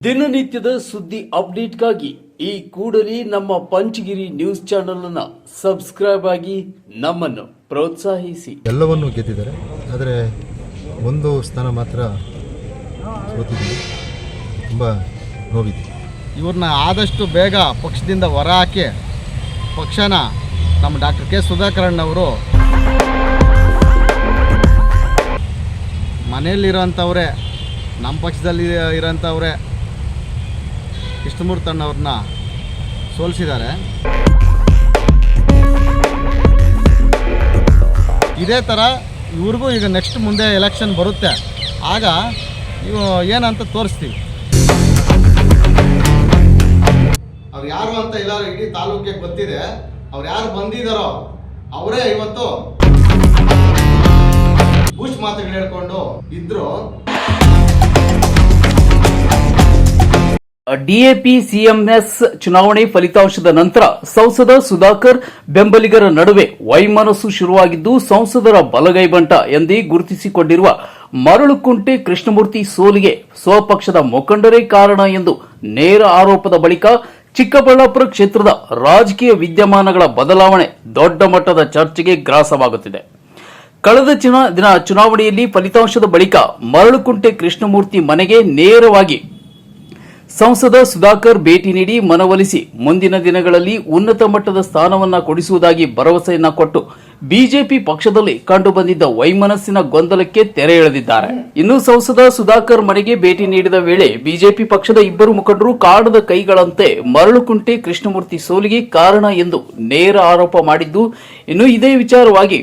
ದಿನನಿತ್ಯದ ಸುದ್ದಿ ಅಪ್ಡೇಟ್ಗಾಗಿ ಈ ಕೂಡಲೇ ನಮ್ಮ ಪಂಚಗಿರಿ ನ್ಯೂಸ್ ಚಾನೆಲ್ ಅನ್ನ ಸಬ್ಸ್ಕ್ರೈಬ್ ಆಗಿ ನಮ್ಮನ್ನು ಪ್ರೋತ್ಸಾಹಿಸಿ. ಎಲ್ಲವನ್ನು ಗೆದ್ದಿದ್ದಾರೆ. ಆದರೆ ಒಂದು ಸ್ಥಾನ ಮಾತ್ರ ಸೋತಿದ್ದೀವಿ ತುಂಬ ನೋವಿದೆ. ಇವ್ರನ್ನ ಆದಷ್ಟು ಬೇಗ ಪಕ್ಷದಿಂದ ಹೊರ ಹಾಕಿ ಪಕ್ಷನ ನಮ್ಮ ಡಾಕ್ಟರ್ ಕೆ ಸುಧಾಕರಣ್ಣವರು ಮನೆಯಲ್ಲಿರೋಂಥವ್ರೆ ನಮ್ಮ ಪಕ್ಷದಲ್ಲಿ ಇರೋಂಥವ್ರೆ ಕೃಷ್ಣಮೂರ್ತಣ್ಣವ್ರನ್ನ ಸೋಲಿಸಿದ್ದಾರೆ. ಇದೇ ಥರ ಇವ್ರಿಗೂ ಈಗ ನೆಕ್ಸ್ಟ್ ಮುಂದೆ ಎಲೆಕ್ಷನ್ ಬರುತ್ತೆ. ಆಗ ಇವು ಏನಂತ ತೋರಿಸ್ತೀವಿ. ಅವ್ರು ಯಾರು ಅಂತ ಇಲ್ಲ ಇಡೀ ತಾಲೂಕಿಗೆ ಗೊತ್ತಿದೆ. ಅವ್ರು ಯಾರು ಬಂದಿದ್ದಾರೋ ಅವರೇ ಇವತ್ತು ಬೂಸ್ಟ್ ಮಾತುಗಳು ಹೇಳ್ಕೊಂಡು ಇದ್ರು. ಡಿಎಪಿ ಸಿಎಂಎಸ್ ಚುನಾವಣೆ ಫಲಿತಾಂಶದ ನಂತರ ಸಂಸದ ಸುಧಾಕರ್ ಬೆಂಬಲಿಗರ ನಡುವೆ ವೈಮನಸ್ಸು ಶುರುವಾಗಿದ್ದು ಸಂಸದರ ಬಲಗೈಬಂಟ ಎಂದೇ ಗುರುತಿಸಿಕೊಂಡಿರುವ ಮರಳುಕುಂಟೆ ಕೃಷ್ಣಮೂರ್ತಿ ಸೋಲಿಗೆ ಸ್ವಪಕ್ಷದ ಮುಖಂಡರೇ ಕಾರಣ ಎಂದು ನೇರ ಆರೋಪದ ಬಳಿಕ ಚಿಕ್ಕಬಳ್ಳಾಪುರ ಕ್ಷೇತ್ರದ ರಾಜಕೀಯ ವಿದ್ಯಮಾನಗಳ ಬದಲಾವಣೆ ದೊಡ್ಡ ಮಟ್ಟದ ಚರ್ಚೆಗೆ ಗ್ರಾಸವಾಗುತ್ತಿದೆ. ಕಳೆದ ದಿನ ಚುನಾವಣೆಯಲ್ಲಿ ಫಲಿತಾಂಶದ ಬಳಿಕ ಮರಳುಕುಂಟೆ ಕೃಷ್ಣಮೂರ್ತಿ ಮನೆಗೆ ನೇರವಾಗಿ ಸಂಸದ ಸುಧಾಕರ್ ಭೇಟಿ ನೀಡಿ ಮನವೊಲಿಸಿ ಮುಂದಿನ ದಿನಗಳಲ್ಲಿ ಉನ್ನತ ಮಟ್ಟದ ಸ್ಥಾನವನ್ನ ಕೊಡಿಸುವುದಾಗಿ ಭರವಸೆಯನ್ನ ಕೊಟ್ಟು ಬಿಜೆಪಿ ಪಕ್ಷದಲ್ಲಿ ಕಂಡುಬಂದಿದ್ದ ವೈಮನಸ್ಸಿನ ಗೊಂದಲಕ್ಕೆ ತೆರೆ ಎಳೆದಿದ್ದಾರೆ. ಇನ್ನು ಸಂಸದ ಸುಧಾಕರ್ ಮನೆಗೆ ಭೇಟಿ ನೀಡಿದ ವೇಳೆ ಬಿಜೆಪಿ ಪಕ್ಷದ ಇಬ್ಬರು ಮುಖಂಡರು ಕಾಡದ ಕೈಗಳಂತೆ ಮರಳುಕುಂಟೆ ಕೃಷ್ಣಮೂರ್ತಿ ಸೋಲಿಗೆ ಕಾರಣ ಎಂದು ನೇರ ಆರೋಪ ಮಾಡಿದ್ದು, ಇನ್ನು ಇದೇ ವಿಚಾರವಾಗಿ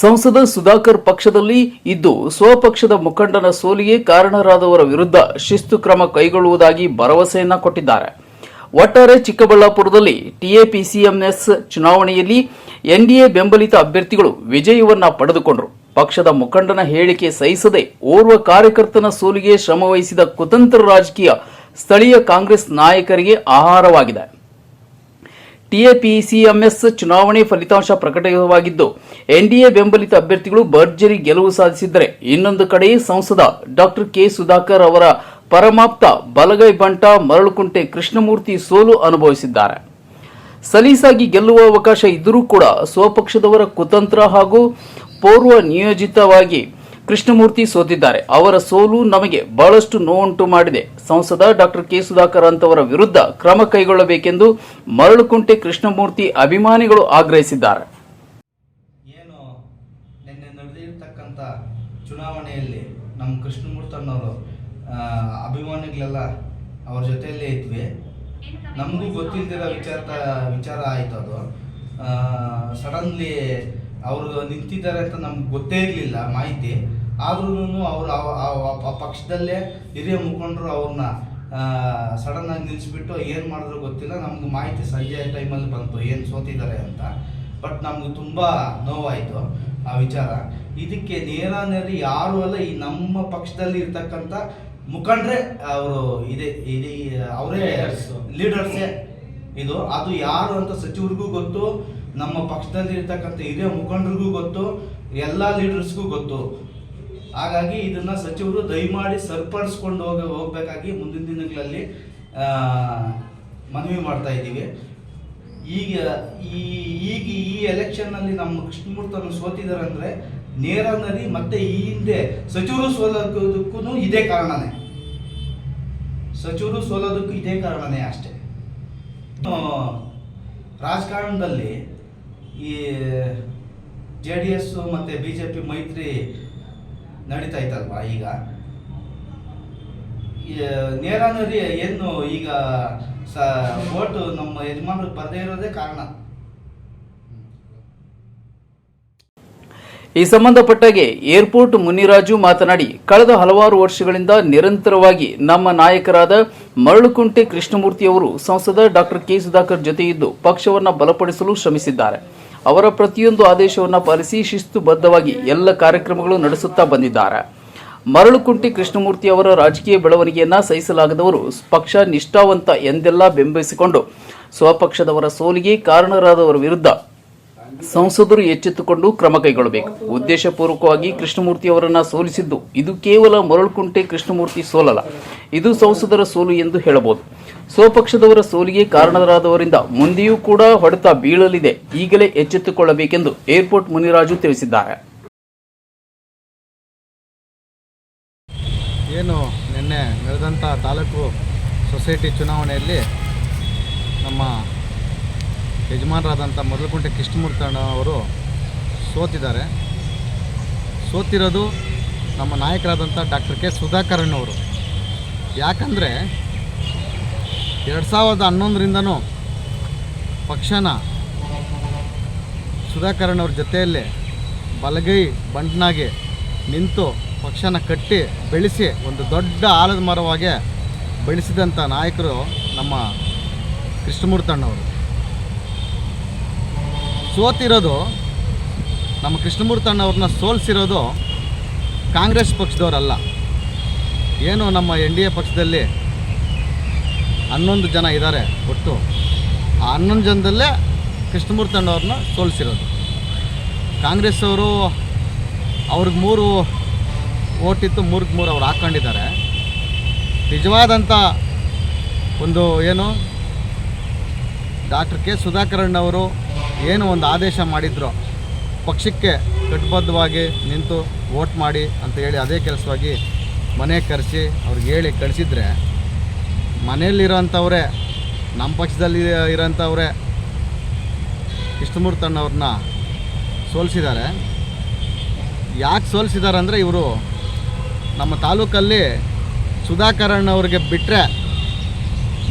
ಸಂಸದ ಸುಧಾಕರ್ ಪಕ್ಷದಲ್ಲಿ ಇದ್ದು ಸ್ವಪಕ್ಷದ ಮುಖಂಡನ ಸೋಲಿಗೆ ಕಾರಣರಾದವರ ವಿರುದ್ಧ ಶಿಸ್ತು ಕ್ರಮ ಕೈಗೊಳ್ಳುವುದಾಗಿ ಭರವಸೆಯನ್ನ ಕೊಟ್ಟಿದ್ದಾರೆ. ಒಟ್ಟಾರೆ ಚಿಕ್ಕಬಳ್ಳಾಪುರದಲ್ಲಿ ಟಿಎಪಿಸಿಎಂಎಸ್ ಚುನಾವಣೆಯಲ್ಲಿ ಎನ್ಡಿಎ ಬೆಂಬಲಿತ ಅಭ್ಯರ್ಥಿಗಳು ವಿಜಯವನ್ನ ಪಡೆದುಕೊಂಡರು. ಪಕ್ಷದ ಮುಖಂಡನ ಹೇಳಿಕೆ ಸಹಿಸದೆ ಓರ್ವ ಕಾರ್ಯಕರ್ತನ ಸೋಲಿಗೆ ಶ್ರಮವಹಿಸಿದ ಕುತಂತ್ರ ರಾಜಕೀಯ ಸ್ಥಳೀಯ ಕಾಂಗ್ರೆಸ್ ನಾಯಕರಿಗೆ ಆಹಾರವಾಗಿದೆ. ಟಿಎಪಿಸಿಎಂಎಸ್ ಚುನಾವಣೆ ಫಲಿತಾಂಶ ಪ್ರಕಟವಾಗಿದ್ದು, ಎನ್ಡಿಎ ಬೆಂಬಲಿತ ಅಭ್ಯರ್ಥಿಗಳು ಭರ್ಜರಿ ಗೆಲುವು ಸಾಧಿಸಿದ್ದರೆ ಇನ್ನೊಂದು ಕಡೆ ಸಂಸದ ಡಾಕ್ಟರ್ ಕೆ. ಸುಧಾಕರ್ ಅವರ ಪರಮಾಪ್ತ ಬಲಗೈ ಬಂಟ ಮರಳುಕುಂಟೆ ಕೃಷ್ಣಮೂರ್ತಿ ಸೋಲು ಅನುಭವಿಸಿದ್ದಾರೆ. ಸಲೀಸಾಗಿ ಗೆಲ್ಲುವ ಅವಕಾಶ ಇದ್ದರೂ ಕೂಡ ಸ್ವಪಕ್ಷದವರ ಕುತಂತ್ರ ಹಾಗೂ ಪೂರ್ವ ನಿಯೋಜಿತವಾಗಿ ಕೃಷ್ಣಮೂರ್ತಿ ಸೋತಿದ್ದಾರೆ. ಅವರ ಸೋಲು ನಮಗೆ ಬಹಳಷ್ಟು ನೋವುಂಟು ಮಾಡಿದೆ. ಸಂಸದ ಡಾಕ್ಟರ್ ಕೆ. ಸುಧಾಕರ್ ಅಂತವರ ವಿರುದ್ಧ ಕ್ರಮ ಕೈಗೊಳ್ಳಬೇಕೆಂದು ಮರಳುಕುಂಟೆ ಕೃಷ್ಣಮೂರ್ತಿ ಅಭಿಮಾನಿಗಳು ಆಗ್ರಹಿಸಿದ್ದಾರೆ. ಏನು ನಿನ್ನೆ ನಡೆದಿರ್ತಕ್ಕಂಥ ಚುನಾವಣೆಯಲ್ಲಿ ನಮ್ಮ ಕೃಷ್ಣಮೂರ್ತನವರು ಅಭಿಮಾನಿಗಳೆಲ್ಲ ಅವ್ರ ಜೊತೆಯಲ್ಲೇ ಇದ್ವಿ. ನಮಗೂ ಗೊತ್ತಿಲ್ದಿರೋ ವಿಚಾರ ವಿಚಾರ ಆಯಿತು ಅದು ಸಡನ್ಲಿ ಅವರು ನಿಂತಿದ್ದಾರೆ ಅಂತ ನಮ್ಗೆ ಗೊತ್ತೇ ಇರಲಿಲ್ಲ ಮಾಹಿತಿ. ಆದ್ರೂ ಅವರು ಆ ಪಕ್ಷದಲ್ಲೇ ಹಿರಿಯ ಮುಖಂಡರು ಅವ್ರನ್ನ ಸಡನ್ ಆಗಿ ನಿಲ್ಲಿಸ್ಬಿಟ್ಟು ಏನು ಮಾಡಿದ್ರು ಗೊತ್ತಿಲ್ಲ. ನಮ್ಗೆ ಮಾಹಿತಿ ಸಂಜೆ ಟೈಮಲ್ಲಿ ಬಂತು ಏನು ಸೋತಿದ್ದಾರೆ ಅಂತ. ಬಟ್ ನಮ್ಗೆ ತುಂಬ ನೋವಾಯಿತು ಆ ವಿಚಾರ. ಇದಕ್ಕೆ ನೇರ ನೇರ ಯಾರು ಅಲ್ಲ ಈ ನಮ್ಮ ಪಕ್ಷದಲ್ಲಿ ಇರ್ತಕ್ಕಂಥ ಮುಖಂಡ್ರೆ ಅವರು ಇದೆ ಇದೆ ಅವರೇ ಲೀಡರ್ಸೇ ಇದು. ಅದು ಯಾರು ಅಂತ ಸಚಿವರಿಗೂ ಗೊತ್ತು. ನಮ್ಮ ಪಕ್ಷದಲ್ಲಿ ಇರ್ತಕ್ಕಂಥ ಹಿರಿಯ ಮುಖಂಡರಿಗೂ ಗೊತ್ತು, ಎಲ್ಲ ಲೀಡರ್ಸ್ಗೂ ಗೊತ್ತು. ಹಾಗಾಗಿ ಇದನ್ನ ಸಚಿವರು ದಯಮಾಡಿ ಸರಿಪಡಿಸ್ಕೊಂಡು ಹೋಗ, ಹೋಗ್ಬೇಕಾಗಿ ಮುಂದಿನ ದಿನಗಳಲ್ಲಿ ಮನವಿ ಮಾಡ್ತಾ ಇದ್ದೀವಿ. ಈಗ, ಈ ಈಗ ಈ ಎಲೆಕ್ಷನ್ನಲ್ಲಿ ನಮ್ಮ ಕೃಷ್ಣಮೂರ್ತನ ಸೋತಿದ್ದಾರೆ ಅಂದರೆ ನೇರ ನದಿ ಮತ್ತೆ ಈ ಹಿಂದೆ ಸಚಿವರು ಸೋಲೋದಕ್ಕೂ ಇದೇ ಕಾರಣನೇ. ಸಚಿವರು ಸೋಲೋದಕ್ಕೂ ಇದೇ ಕಾರಣನೇ ಅಷ್ಟೇ. ರಾಜಕಾರಣದಲ್ಲಿ ಈ ಜೆ ಡಿ ಎಸ್ ಮತ್ತು ಬಿ ಜೆ ಪಿ ಮೈತ್ರಿ ನಡೀತಾ ಇತ್ತಲ್ವಾ ಈಗ? ನೇರಾನರಿ ಏನು ಈಗ ಸ, ಓಟು ನಮ್ಮ ಯಜಮಾನರು ಬರದೇ ಇರೋದೇ ಕಾರಣ. ಈ ಸಂಬಂಧಪಟ್ಟಾಗೆ ಏರ್ಪೋರ್ಟ್ ಮುನಿರಾಜು ಮಾತನಾಡಿ, ಕಳೆದ ಹಲವಾರು ವರ್ಷಗಳಿಂದ ನಿರಂತರವಾಗಿ ನಮ್ಮ ನಾಯಕರಾದ ಮರಳುಕುಂಟೆ ಕೃಷ್ಣಮೂರ್ತಿ ಅವರು ಸಂಸದ ಡಾಕ್ಟರ್ ಕೆ ಸುಧಾಕರ್ ಜೊತೆ ಇದ್ದು ಪಕ್ಷವನ್ನು ಬಲಪಡಿಸಲು ಶ್ರಮಿಸಿದ್ದಾರೆ. ಅವರ ಪ್ರತಿಯೊಂದು ಆದೇಶವನ್ನು ಪಾಲಿಸಿ ಶಿಸ್ತುಬದ್ಧವಾಗಿ ಎಲ್ಲ ಕಾರ್ಯಕ್ರಮಗಳು ನಡೆಸುತ್ತಾ ಬಂದಿದ್ದಾರೆ. ಮರಳುಕುಂಟಿ ಕೃಷ್ಣಮೂರ್ತಿ ಅವರ ರಾಜಕೀಯ ಬೆಳವಣಿಗೆಯನ್ನ ಸಹಿಸಲಾಗದವರು ಪಕ್ಷ ನಿಷ್ಠಾವಂತ ಎಂದೆಲ್ಲ ಬೆಂಬಲಿಸಿಕೊಂಡು ಸ್ವಪಕ್ಷದವರ ಸೋಲಿಗೆ ಕಾರಣರಾದವರ ವಿರುದ್ಧ ಸಂಸದರು ಎಚ್ಚೆತ್ತುಕೊಂಡು ಕ್ರಮ ಕೈಗೊಳ್ಳಬೇಕು. ಉದ್ದೇಶಪೂರ್ವಕವಾಗಿ ಕೃಷ್ಣಮೂರ್ತಿ ಅವರನ್ನು ಸೋಲಿಸಿದ್ದು ಇದು ಕೇವಲ ಮರಳುಕುಂಟೆ ಕೃಷ್ಣಮೂರ್ತಿ ಸೋಲಲ್ಲ, ಇದು ಸಂಸದರ ಸೋಲು ಎಂದು ಹೇಳಬಹುದು. ಸ್ವಪಕ್ಷದವರ ಸೋಲಿಗೆ ಕಾರಣರಾದವರಿಂದ ಮುಂದೆಯೂ ಕೂಡ ಹೊಡೆತ ಬೀಳಲಿದೆ. ಈಗಲೇ ಎಚ್ಚೆತ್ತುಕೊಳ್ಳಬೇಕೆಂದು ಏರ್ಪೋರ್ಟ್ ಮುನಿರಾಜು ತಿಳಿಸಿದ್ದಾರೆ. ಏನು ನಿನ್ನೆ ನಡೆದಂಥ ತಾಲೂಕು ಸೊಸೈಟಿ ಚುನಾವಣೆಯಲ್ಲಿ ನಮ್ಮ ಯಜಮಾನರಾದಂಥ ಮೊದಲಕುಂಟೆ ಅವರು ಸೋತಿದ್ದಾರೆ. ಸೋತಿರೋದು ನಮ್ಮ ನಾಯಕರಾದಂಥ ಡಾಕ್ಟರ್ ಕೆ. ಸುಧಾಕರಣ್ಣವರು ಯಾಕಂದರೆ ಎರಡು ಸಾವಿರದ ಹನ್ನೊಂದರಿಂದನೂ ಪಕ್ಷನ ಸುಧಾಕರಣ್ಣ ಅವ್ರ ಜೊತೆಯಲ್ಲೇ ಬಲಗೈ ಬಂಟ್ನಾಗೆ ನಿಂತು ಪಕ್ಷನ ಕಟ್ಟಿ ಬೆಳೆಸಿ ಒಂದು ದೊಡ್ಡ ಆಲದ ಮರವಾಗಿ ಬೆಳೆಸಿದಂಥ ನಾಯಕರು ನಮ್ಮ ಕೃಷ್ಣಮೂರ್ತಣ್ಣವರು. ಸೋತಿರೋದು ನಮ್ಮ ಕೃಷ್ಣಮೂರ್ತಣ್ಣವ್ರನ್ನ ಸೋಲಿಸಿರೋದು ಕಾಂಗ್ರೆಸ್ ಪಕ್ಷದವರಲ್ಲ. ಏನು ನಮ್ಮ ಎನ್ ಡಿ ಎ ಪಕ್ಷದಲ್ಲಿ ಹನ್ನೊಂದು ಜನ ಇದ್ದಾರೆ ಒಟ್ಟು. ಆ ಹನ್ನೊಂದು ಜನದಲ್ಲೇ ಕೃಷ್ಣಮೂರ್ತಣ್ಣವ್ರನ್ನ ಸೋಲಿಸಿರೋದು. ಕಾಂಗ್ರೆಸ್ ಅವರು ಅವ್ರಿಗೆ ಮೂರು ಓಟಿತ್ತು, ಮೂರ್ಗೆ ಮೂರು ಅವ್ರು ಹಾಕ್ಕೊಂಡಿದ್ದಾರೆ. ನಿಜವಾದಂಥ ಒಂದು ಏನು, ಡಾಕ್ಟರ್ ಕೆ ಸುಧಾಕರಣ್ಣವರು ಏನು ಒಂದು ಆದೇಶ ಮಾಡಿದ್ರು, ಪಕ್ಷಕ್ಕೆ ಕಟ್ಟುಬದ್ಧವಾಗಿ ನಿಂತು ವೋಟ್ ಮಾಡಿ ಅಂತ ಹೇಳಿ ಅದೇ ಕೆಲಸವಾಗಿ ಮನೆ ಕರೆಸಿ ಅವ್ರಿಗೆ ಹೇಳಿ ಕಳಿಸಿದ್ರೆ ಮನೆಯಲ್ಲಿರೋಂಥವ್ರೆ, ನಮ್ಮ ಪಕ್ಷದಲ್ಲಿ ಇರೋಂಥವ್ರೆ, ಕೃಷ್ಣಮೂರ್ತಣ್ಣವ್ರನ್ನ ಸೋಲಿಸಿದ್ದಾರೆ. ಯಾಕೆ ಸೋಲಿಸಿದ್ದಾರೆ ಅಂದರೆ ಇವರು ನಮ್ಮ ತಾಲೂಕಲ್ಲಿ ಸುಧಾಕರಣ್ಣವ್ರಿಗೆ ಬಿಟ್ಟರೆ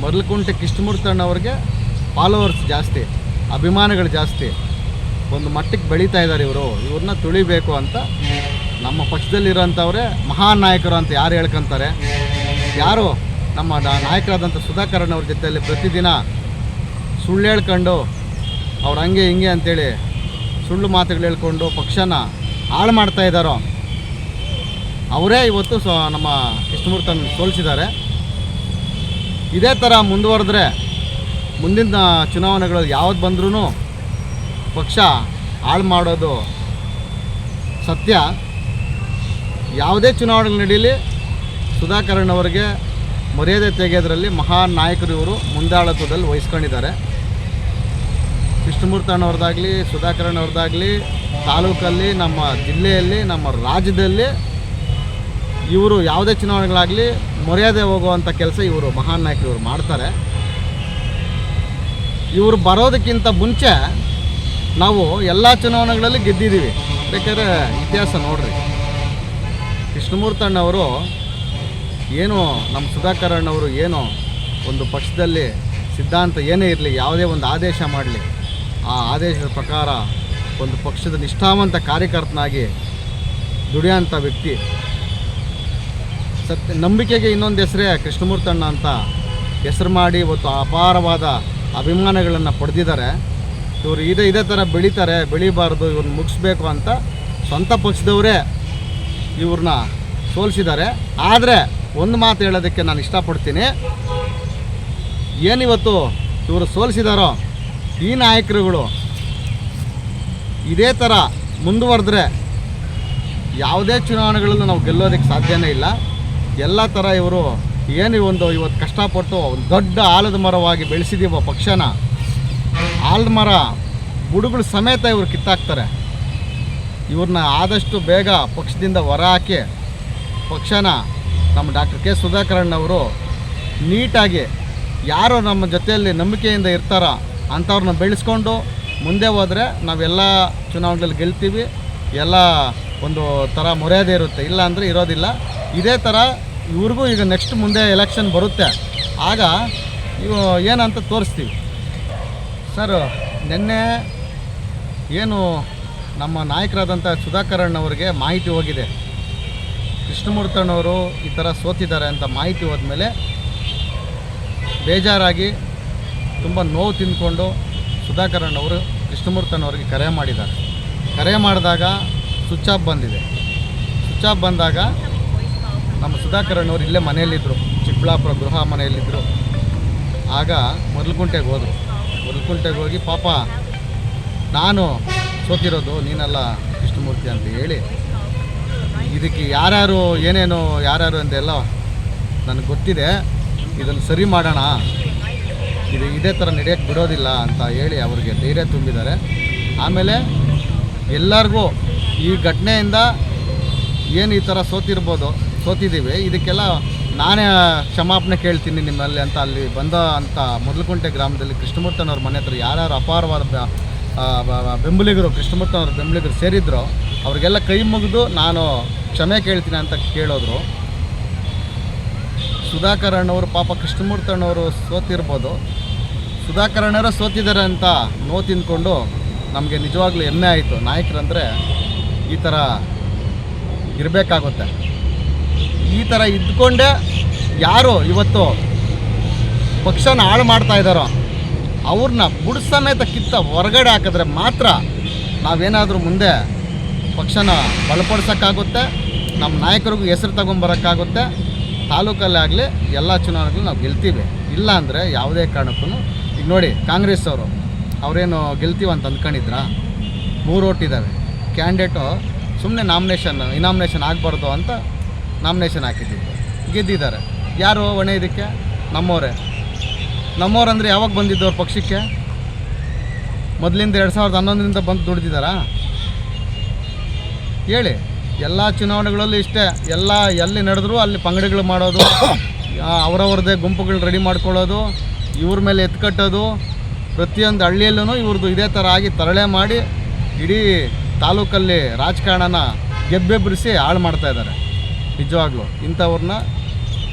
ಮೊದಲುಕುಂಟೆ ಕೃಷ್ಣಮೂರ್ತಣ್ಣವ್ರಿಗೆ ಫಾಲೋವರ್ಸ್ ಜಾಸ್ತಿ, ಅಭಿಮಾನಿಗಳು ಜಾಸ್ತಿ, ಒಂದು ಮಟ್ಟಕ್ಕೆ ಬೆಳೀತಾ ಇದ್ದಾರೆ ಇವರು. ಇವ್ರನ್ನ ತುಳಿಬೇಕು ಅಂತ ನಮ್ಮ ಪಕ್ಷದಲ್ಲಿರೋಂಥವ್ರೆ ಮಹಾನ್ ನಾಯಕರು ಅಂತ ಯಾರು ಹೇಳ್ಕೊಂತಾರೆ? ಯಾರು? ನಮ್ಮ ನಾಯಕರಾದಂಥ ಸುಧಾಕರಣ್ಣ ಅವ್ರ ಜೊತೆಯಲ್ಲಿ ಪ್ರತಿದಿನ ಸುಳ್ಳು ಹೇಳ್ಕೊಂಡು ಅವ್ರು ಹಂಗೆ ಹಿಂಗೆ ಅಂತೇಳಿ ಸುಳ್ಳು ಮಾತುಗಳು ಹೇಳ್ಕೊಂಡು ಪಕ್ಷನ ಹಾಳು ಮಾಡ್ತಾ ಇದ್ದಾರೋ, ಅವರೇ ಇವತ್ತು ಸೊ ನಮ್ಮ ಕೃಷ್ಣಮೂರ್ತನ ಸೋಲಿಸಿದ್ದಾರೆ. ಇದೇ ಥರ ಮುಂದುವರೆದ್ರೆ ಮುಂದಿನ ಚುನಾವಣೆಗಳಲ್ಲಿ ಯಾವ್ದು ಬಂದ್ರೂ ಪಕ್ಷ ಹಾಳು ಮಾಡೋದು ಸತ್ಯ. ಯಾವುದೇ ಚುನಾವಣೆಗಳು ನಡೀಲಿ ಸುಧಾಕರಣ್ಣ ಅವರಿಗೆ ಮರ್ಯಾದೆ ತೆಗೆಯೋದ್ರಲ್ಲಿ ಮಹಾನ್ ನಾಯಕರು ಇವರು ಮುಂದಾಳತ್ವದಲ್ಲಿ ವಹಿಸ್ಕೊಂಡಿದ್ದಾರೆ. ಕೃಷ್ಣಮೂರ್ತಣ್ಣವ್ರದ್ದಾಗಲಿ ಸುಧಾಕರಣ್ಣ ಅವ್ರದ್ದಾಗಲಿ ತಾಲೂಕಲ್ಲಿ, ನಮ್ಮ ಜಿಲ್ಲೆಯಲ್ಲಿ, ನಮ್ಮ ರಾಜ್ಯದಲ್ಲಿ ಇವರು ಯಾವುದೇ ಚುನಾವಣೆಗಳಾಗಲಿ ಮರ್ಯಾದೆ ಹೋಗುವಂಥ ಕೆಲಸ ಇವರು ಮಹಾನ್ ನಾಯಕರು ಇವರು ಮಾಡ್ತಾರೆ. ಇವರು ಬರೋದಕ್ಕಿಂತ ಮುಂಚೆ ನಾವು ಎಲ್ಲ ಚುನಾವಣೆಗಳಲ್ಲಿ ಗೆದ್ದಿದ್ದೀವಿ. ಬೇಕಾದ್ರೆ ಇತಿಹಾಸ ನೋಡ್ರಿ. ಕೃಷ್ಣಮೂರ್ತಣ್ಣವರು ಏನು ನಮ್ಮ ಸುಧಾಕರಣ್ಣವರು ಏನು ಒಂದು ಪಕ್ಷದಲ್ಲಿ ಸಿದ್ಧಾಂತ ಏನೇ ಇರಲಿ, ಯಾವುದೇ ಒಂದು ಆದೇಶ ಮಾಡಲಿ, ಆ ಆದೇಶದ ಪ್ರಕಾರ ಒಂದು ಪಕ್ಷದ ನಿಷ್ಠಾವಂತ ಕಾರ್ಯಕರ್ತನಾಗಿ ದುಡಿಯೋಂಥ ವ್ಯಕ್ತಿ. ಸತ್ಯ ನಂಬಿಕೆಗೆ ಇನ್ನೊಂದು ಹೆಸರೇ ಕೃಷ್ಣಮೂರ್ತಣ್ಣ ಅಂತ ಹೆಸರು ಮಾಡಿ ಇವತ್ತು ಅಪಾರವಾದ ಅಭಿಮಾನಗಳನ್ನು ಪಡೆದಿದ್ದಾರೆ. ಇವರು ಇದೇ ಇದೇ ಥರ ಬೆಳೀತಾರೆ, ಬೆಳಿಬಾರ್ದು ಇವ್ರನ್ನ ಮುಗಿಸ್ಬೇಕು ಅಂತ ಸ್ವಂತ ಪಕ್ಷದವರೇ ಇವ್ರನ್ನ ಸೋಲಿಸಿದ್ದಾರೆ. ಆದರೆ ಒಂದು ಮಾತು ಹೇಳೋದಕ್ಕೆ ನಾನು ಇಷ್ಟಪಡ್ತೀನಿ. ಏನಿವತ್ತು ಇವರು ಸೋಲಿಸಿದಾರೋ ಈ ನಾಯಕರುಗಳು ಇದೇ ಥರ ಮುಂದುವರೆದ್ರೆ ಯಾವುದೇ ಚುನಾವಣೆಗಳಲ್ಲೂ ನಾವು ಗೆಲ್ಲೋದಕ್ಕೆ ಸಾಧ್ಯನೇ ಇಲ್ಲ. ಎಲ್ಲ ಥರ ಇವರು ಏನು ಒಂದು ಇವತ್ತು ಕಷ್ಟಪಟ್ಟು ಒಂದು ದೊಡ್ಡ ಆಲದ ಮರವಾಗಿ ಬೆಳೆಸಿದೀವ ಪಕ್ಷನ, ಆಲದ ಮರ ಬುಡುಗಳು ಸಮೇತ ಇವರು ಕಿತ್ತಾಕ್ತಾರೆ. ಇವ್ರನ್ನ ಆದಷ್ಟು ಬೇಗ ಪಕ್ಷದಿಂದ ಹೊರ ಹಾಕಿ ಪಕ್ಷನ ನಮ್ಮ ಡಾಕ್ಟರ್ ಕೆ. ಸುಧಾಕರಣ್ಣವರು ನೀಟಾಗಿ ಯಾರು ನಮ್ಮ ಜೊತೆಯಲ್ಲಿ ನಂಬಿಕೆಯಿಂದ ಇರ್ತಾರೋ ಅಂಥವ್ರನ್ನ ಬೆಳೆಸ್ಕೊಂಡು ಮುಂದೆ ಹೋದರೆ ನಾವೆಲ್ಲ ಚುನಾವಣೆಯಲ್ಲಿ ಗೆಲ್ತೀವಿ. ಎಲ್ಲ ಒಂದು ಥರ ಮರ್ಯಾದೆ ಇರುತ್ತೆ. ಇಲ್ಲ ಅಂದರೆ ಇರೋದಿಲ್ಲ. ಇದೇ ಥರ ಇವ್ರಿಗೂ ಈಗ ನೆಕ್ಸ್ಟ್ ಮುಂದೆ ಎಲೆಕ್ಷನ್ ಬರುತ್ತೆ. ಆಗ ಇವು ಏನಂತ ತೋರಿಸ್ತೀವಿ. ಸರ್ ನಿನ್ನೆ ಏನು ನಮ್ಮ ನಾಯಕರಾದಂಥ ಸುಧಾಕರಣ್ಣವ್ರಿಗೆ ಮಾಹಿತಿ ಹೋಗಿದೆ. ಕೃಷ್ಣಮೂರ್ತಣ್ಣವರು ಈ ಥರ ಸೋತಿದ್ದಾರೆ ಅಂತ ಮಾಹಿತಿ ಹೋದ್ಮೇಲೆ ಬೇಜಾರಾಗಿ ತುಂಬ ನೋವು ತಿಂದ್ಕೊಂಡು ಸುಧಾಕರಣ್ಣವರು ಕೃಷ್ಣಮೂರ್ತಣ್ಣವ್ರಿಗೆ ಕರೆ ಮಾಡಿದ್ದಾರೆ. ಕರೆ ಮಾಡಿದಾಗ ಸ್ವಿಚ್ ಆಫ್ ಬಂದಿದೆ. ಸ್ವಿಚ್ ಆಫ್ ಬಂದಾಗ ನಮ್ಮ ಸುಧಾಕರಣ್ಣವ್ರು ಇಲ್ಲೇ ಮನೆಯಲ್ಲಿದ್ದರು ಚಿಕ್ಕಬಳ್ಳಾಪುರ ಗೃಹ ಮನೆಯಲ್ಲಿದ್ದರು ಆಗ ಮೊದಲುಕುಂಟೆಗೆ ಹೋದರು. ಮೊದಲುಕುಂಟೆಗೆ ಹೋಗಿ ಪಾಪ, ನಾನು ಸೋತಿರೋದು ನೀನಲ್ಲ ಕೃಷ್ಣಮೂರ್ತಿ ಅಂತ ಹೇಳಿ ಇದಕ್ಕೆ ಯಾರ್ಯಾರು ಏನೇನು, ಯಾರ್ಯಾರು ಅಂತೆಲ್ಲ ನನಗೆ ಗೊತ್ತಿದೆ. ಇದನ್ನು ಸರಿ ಮಾಡೋಣ. ಇದು ಇದೇ ಥರ ನಡೆಯೋಕ್ಕೆ ಬಿಡೋದಿಲ್ಲ ಅಂತ ಹೇಳಿ ಅವ್ರಿಗೆ ಧೈರ್ಯ ತುಂಬಿದ್ದಾರೆ. ಆಮೇಲೆ ಎಲ್ಲರಿಗೂ ಈ ಘಟನೆಯಿಂದ ಏನು ಈ ಥರ ಸೋತಿರ್ಬೋದು, ಸೋತಿದ್ದೀವಿ. ಇದಕ್ಕೆಲ್ಲ ನಾನೇ ಕ್ಷಮಾಪಣೆ ಕೇಳ್ತೀನಿ ನಿಮ್ಮಲ್ಲಿ ಅಂತ ಅಲ್ಲಿ ಬಂದ ಅಂತ ಮೊದಲಕುಂಟೆ ಗ್ರಾಮದಲ್ಲಿ ಕೃಷ್ಣಮೂರ್ತನವ್ರ ಮನೆ ಹತ್ರ ಯಾರ್ಯಾರು ಅಪಾರವಾದ ಬ- ಕೃಷ್ಣಮೂರ್ತಿ ಅವ್ರ ಬೆಂಬಲಿಗರು ಬೆಂಬಲಿಗರು ಸೇರಿದ್ರು, ಅವ್ರಿಗೆಲ್ಲ ಕೈ ಮುಗಿದು ನಾನು ಕ್ಷಮೆ ಕೇಳ್ತೀನಿ ಅಂತ ಕೇಳೋದ್ರು. ಸುಧಾಕರ್ ಅಣ್ಣವರು ಪಾಪ ಕೃಷ್ಣಮೂರ್ತಿ ಅಣ್ಣವರು ಸೋತಿರ್ಬೋದು. ಸುಧಾಕರ್ ಅಣ್ಣರ ಸೋತಿದ್ದಾರೆ ಅಂತ ನೋ ತಿಂದ್ಕೊಂಡು ನಮಗೆ ನಿಜವಾಗ್ಲೂ ಹೆಮ್ಮೆ ಆಯಿತು. ನಾಯಕರಂದರೆ ಈ ಥರ ಇರಬೇಕಾಗುತ್ತೆ. ಈ ಥರ ಇದ್ಕೊಂಡೇ ಯಾರು ಇವತ್ತು ಪಕ್ಷನ ಹಾಳು ಮಾಡ್ತಾ ಇದ್ದಾರೋ? ಅವ್ರನ್ನ ಬುಡ ಸಮೇತ ಕಿತ್ತ ಹೊರಗಡೆ ಹಾಕಿದ್ರೆ ಮಾತ್ರ ನಾವೇನಾದರೂ ಮುಂದೆ ಪಕ್ಷನ ಬಲಪಡಿಸೋಕ್ಕಾಗುತ್ತೆ ನಮ್ಮ ನಾಯಕರಿಗೂ ಹೆಸರು ತಗೊಂಬರೋಕ್ಕಾಗುತ್ತೆ, ತಾಲೂಕಲ್ಲೇ ಆಗಲಿ ಎಲ್ಲ ಚುನಾವಣೆಗಳು ನಾವು ಗೆಲ್ತೀವಿ. ಇಲ್ಲ ಅಂದರೆ ಯಾವುದೇ ಕಾರಣಕ್ಕೂ ಈಗ ನೋಡಿ, ಕಾಂಗ್ರೆಸ್ ಅವರು, ಅವರೇನು ಗೆಲ್ತೀವಿ ಅಂತ ಅಂದ್ಕೊಂಡಿದ್ರ? ಮೂರು ಓಟಿದ್ದಾವೆ ಕ್ಯಾಂಡಿಡೇಟು ಸುಮ್ಮನೆ ನಾಮಿನೇಷನ್ ಇನಾಮಿನೇಷನ್ ಆಗಬಾರ್ದು ಅಂತ ನಾಮಿನೇಷನ್ ಹಾಕಿದ್ದೀವಿ. ಗೆದ್ದಿದ್ದಾರೆ. ಯಾರು ಹೊಣೆ ಇದಕ್ಕೆ? ನಮ್ಮವರೇ. ನಮ್ಮವ್ರಂದ್ರೆ ಯಾವಾಗ ಬಂದಿದ್ದವ್ರು ಪಕ್ಷಕ್ಕೆ? ಮೊದಲಿಂದ ಎರಡು ಸಾವಿರದ ಹನ್ನೊಂದರಿಂದ ಬಂದು ದುಡ್ದಿದ್ದಾರಾ? ಹೇಳಿ. ಎಲ್ಲ ಚುನಾವಣೆಗಳಲ್ಲೂ ಇಷ್ಟೇ. ಎಲ್ಲ ಎಲ್ಲಿ ನಡೆದ್ರು ಅಲ್ಲಿ ಪಂಗಡಿಗಳು ಮಾಡೋದು ಅವರವ್ರದ್ದೇ ಗುಂಪುಗಳು ರೆಡಿ ಮಾಡ್ಕೊಳ್ಳೋದು, ಇವ್ರ ಮೇಲೆ ಎತ್ಕಟ್ಟೋದು ಪ್ರತಿಯೊಂದು ಹಳ್ಳಿಯಲ್ಲೂ ಇವ್ರದ್ದು ಇದೇ ಥರ ಆಗಿ ತರಳೆ ಮಾಡಿ ಇಡೀ ತಾಲೂಕಲ್ಲಿ ರಾಜಕಾರಣನ ಗೆಬ್ಬೆಬ್ಬರಿಸಿ ಹಾಳು ಮಾಡ್ತಾಯಿದ್ದಾರೆ ನಿಜವಾಗ್ಲೂ ಇಂಥವ್ರನ್ನ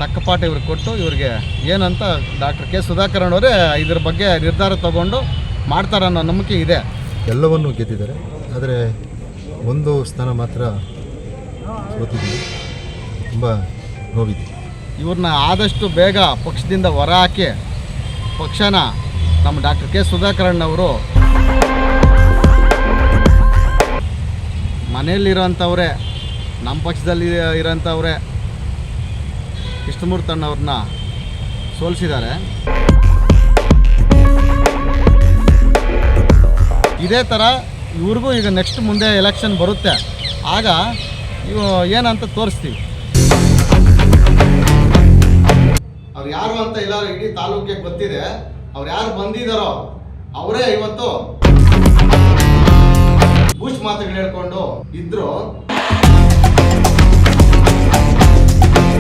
ತಕ್ಕ ಪಾಠ ಇವ್ರಿಗೆ ಕೊಟ್ಟು ಇವ್ರಿಗೆ ಏನಂತ ಡಾಕ್ಟರ್ ಕೆ ಸುಧಾಕರನ್ ಅವರೇ ಇದ್ರ ಬಗ್ಗೆ ನಿರ್ಧಾರ ತಗೊಂಡು ಮಾಡ್ತಾರೆ ಅನ್ನೋ ನಂಬಿಕೆ ಇದೆ. ಎಲ್ಲವನ್ನೂ ಗೆದ್ದಿದ್ದಾರೆ. ಆದರೆ ಒಂದು ಸ್ಥಾನ ಮಾತ್ರ ಸೋತಿದ್ದೀವಿ ತುಂಬ ನೋವಿದೆ. ಇವ್ರನ್ನ ಆದಷ್ಟು ಬೇಗ ಪಕ್ಷದಿಂದ ಹೊರಹಾಕಿ ಪಕ್ಷನ ನಮ್ಮ ಡಾಕ್ಟರ್ ಕೆ ಸುಧಾಕರಣ್ಣವರು ಮನೆಯಲ್ಲಿರೋಂಥವ್ರೆ ನಮ್ಮ ಪಕ್ಷದಲ್ಲಿ ಇರೋಂಥವ್ರೆ ಕೃಷ್ಣಮೂರ್ತಣ್ಣವ್ರನ್ನ ಸೋಲಿಸಿದ್ದಾರೆ. ಇದೇ ಥರ ಇವ್ರಿಗೂ ಈಗ ನೆಕ್ಸ್ಟ್ ಮುಂದೆ ಎಲೆಕ್ಷನ್ ಬರುತ್ತೆ. ಆಗ ಇವು ಏನಂತ ತೋರಿಸ್ತೀವಿ. ಅವ್ರು ಯಾರು ಅಂತ ಇಲ್ಲ ಇಡೀ ತಾಲೂಕಿಗೆ ಗೊತ್ತಿದೆ. ಅವ್ರು ಯಾರು ಬಂದಿದ್ದಾರೋ ಅವರೇ ಇವತ್ತು ಬೂಸ್ಟ್ ಮಾತುಗಳು ಹೇಳ್ಕೊಂಡು ಇದ್ರು.